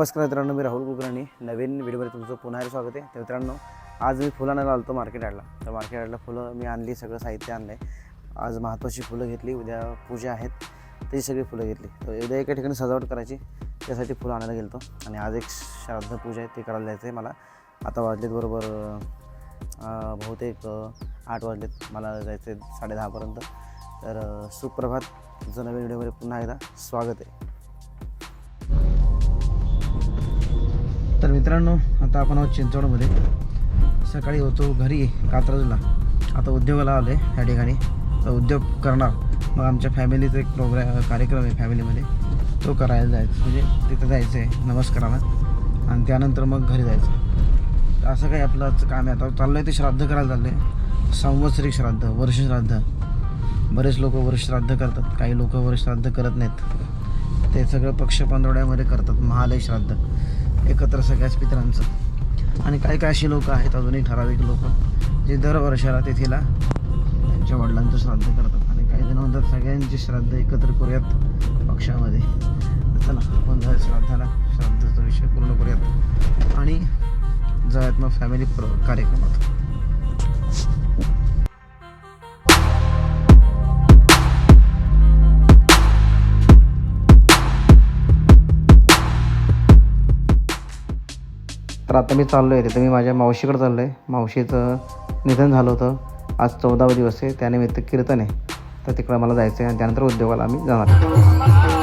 नमस्कार मित्रांनो मी राहुल कुलकर्णी. नवीन व्हिडिओमध्ये तुमचं पुन्हा स्वागत आहे. तर मित्रांनो आज मी फुलं आणायला आलो मार्केट यार्डला तर मार्केट यार्डला फुलं मी आणली सगळं साहित्य आणलं आहे आज महत्त्वाची फुलं घेतली उद्या पूजा आहेत त्याची सगळी फुलं घेतली. तर उद्या एका ठिकाणी सजावट करायची त्यासाठी फुलं आणायला गेलो आणि आज एक श्राद्ध पूजा आहे ते करायला जायचं आहे मला. आता वाजलेत बरोबर बहुतेक आठ वाजलेत. मला जायचं आहे साडेदहापर्यंत तर सुप्रभात तुमचं नवीन व्हिडिओमध्ये पुन्हा एकदा स्वागत आहे. तर मित्रांनो आता आपण आहोत चिंचवडमध्ये. सकाळी होतो घरी कात्रजला. आता उद्योगाला आलो आहे ह्या ठिकाणी. तर उद्योग करणार. मग आमच्या फॅमिलीचा एक प्रोग्रॅम कार्यक्रम आहे फॅमिलीमध्ये. तो करायला जायचं. म्हणजे तिथं जायचं आहे नमस्काराला आणि त्यानंतर मग घरी जायचं. असं काही आपलं काम आहे. आता चाललं आहे ते श्राद्ध करायला चाललं आहे संवत्सरिक श्राद्ध वर्ष श्राद्ध. बरेच लोक वर्ष श्राद्ध करतात. काही लोक वर्ष श्राद्ध करत नाहीत. ते सगळं पक्ष पंधरवड्यामध्ये करतात. महालय श्राद्ध. एकत्र सगळ्याच पितरांचं. आणि काही काही अशी लोक आहेत अजूनही ठराविक लोक जे दर वर्षाला तिथीला त्यांच्या वडिलांचं श्राद्ध करतात. आणि काही जण म्हणतात सगळ्यांचे श्राद्ध एकत्र करूयात पक्षामध्ये. चला आपण जाऊया श्राद्धाला श्राद्धाचा विषय पूर्ण करूयात. आणि जाऊयात मग फॅमिली कार्यक्रमात. तर आता मी चाललो आहे तिथं मी माझ्या मावशीकडे चाललो आहे मावशीचं निधन झालं होतं. आज चौदावा दिवस आहे. त्यानिमित्त कीर्तन आहे. तर तिकडं मला जायचं आहे आणि त्यानंतर उद्योगाला आम्ही जाणार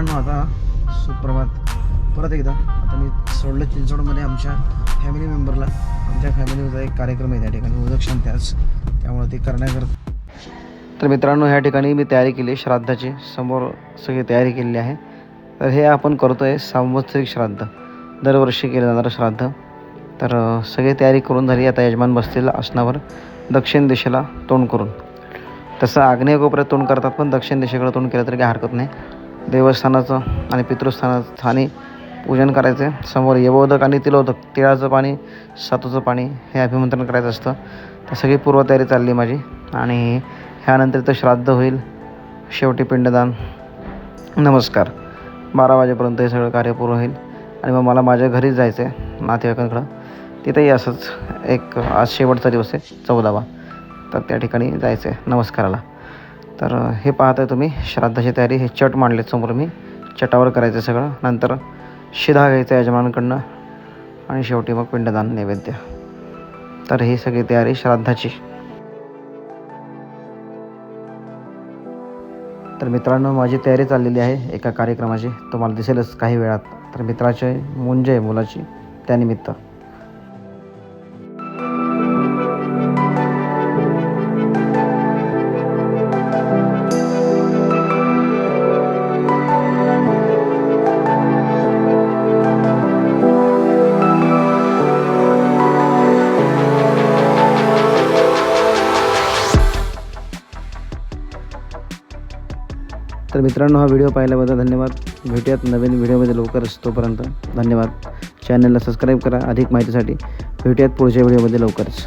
मित्रांनो आता सुप्रभात. परत एकदा आता मी सोडलं चिंचवडमध्ये आमच्या फॅमिली मेंबरला आमच्या फॅमिलीचा एक कार्यक्रम आहे त्या ठिकाणी उदक त्याच त्यामुळे ते करण्याकरता. तर मित्रांनो ह्या ठिकाणी मी तयारी केली आहे श्राद्धाची. समोर सगळी तयारी केलेली आहे. तर हे आपण करतो आहे सांवत्सरिक श्राद्ध. दरवर्षी केलं जाणारं श्राद्ध. तर सगळी तयारी करून झाली. आता यजमान बसलेला आसनावर दक्षिण दिशेला तोंड करून. तसं आग्नेय कोपऱ्यात तोंड करतात पण दक्षिण दिशेकडे तोंड केलं तरी काही हरकत नाही. देवस्थानाचं आणि पितृस्थाना स्थानी पूजन करायचं. आहे समोर यवोदक आणि तिलोदक तिळाचं पाणी सातूचं पाणी हे अभिमंत्रण करायचं असतं. तर सगळी पूर्वतयारी चालली माझी. आणि ह्यानंतर तर श्राद्ध होईल. शेवटी पिंडदान. नमस्कार. बारा वाजेपर्यंत हे सगळं कार्य पूर्ण होईल. आणि मग मला माझ्या घरीच जायचं आहे नातेवाईकांकडं. तिथंही असंच एक आज शेवटचा दिवस आहे चौदावा. तर त्या ठिकाणी जायचं आहे नमस्काराला. तर हे पाहताय तुम्ही श्राद्धाची तयारी हे चट मांडले समोर मी. चटावर करायचं सगळं. नंतर शिधा घ्यायचं यजमानांकडनं. आणि शेवटी मग पिंडदान नैवेद्य. तर ही सगळी तयारी श्राद्धाची. तर मित्रांनो माझी तयारी चाललेली आहे एका कार्यक्रमाची. तुम्हाला दिसेलच काही वेळात. तर मित्राचे मुंज आहे मुलाची. त्यानिमित्त. तर मित्रांनो हा व्हिडिओ पाहिल्याबद्दल धन्यवाद. भेटूयात नवीन व्हिडिओमध्ये लवकरच. तोपर्यंत धन्यवाद. चॅनलला सबस्क्राईब करा अधिक माहितीसाठी. भेटूयात पुढच्या व्हिडिओमध्ये लवकरच.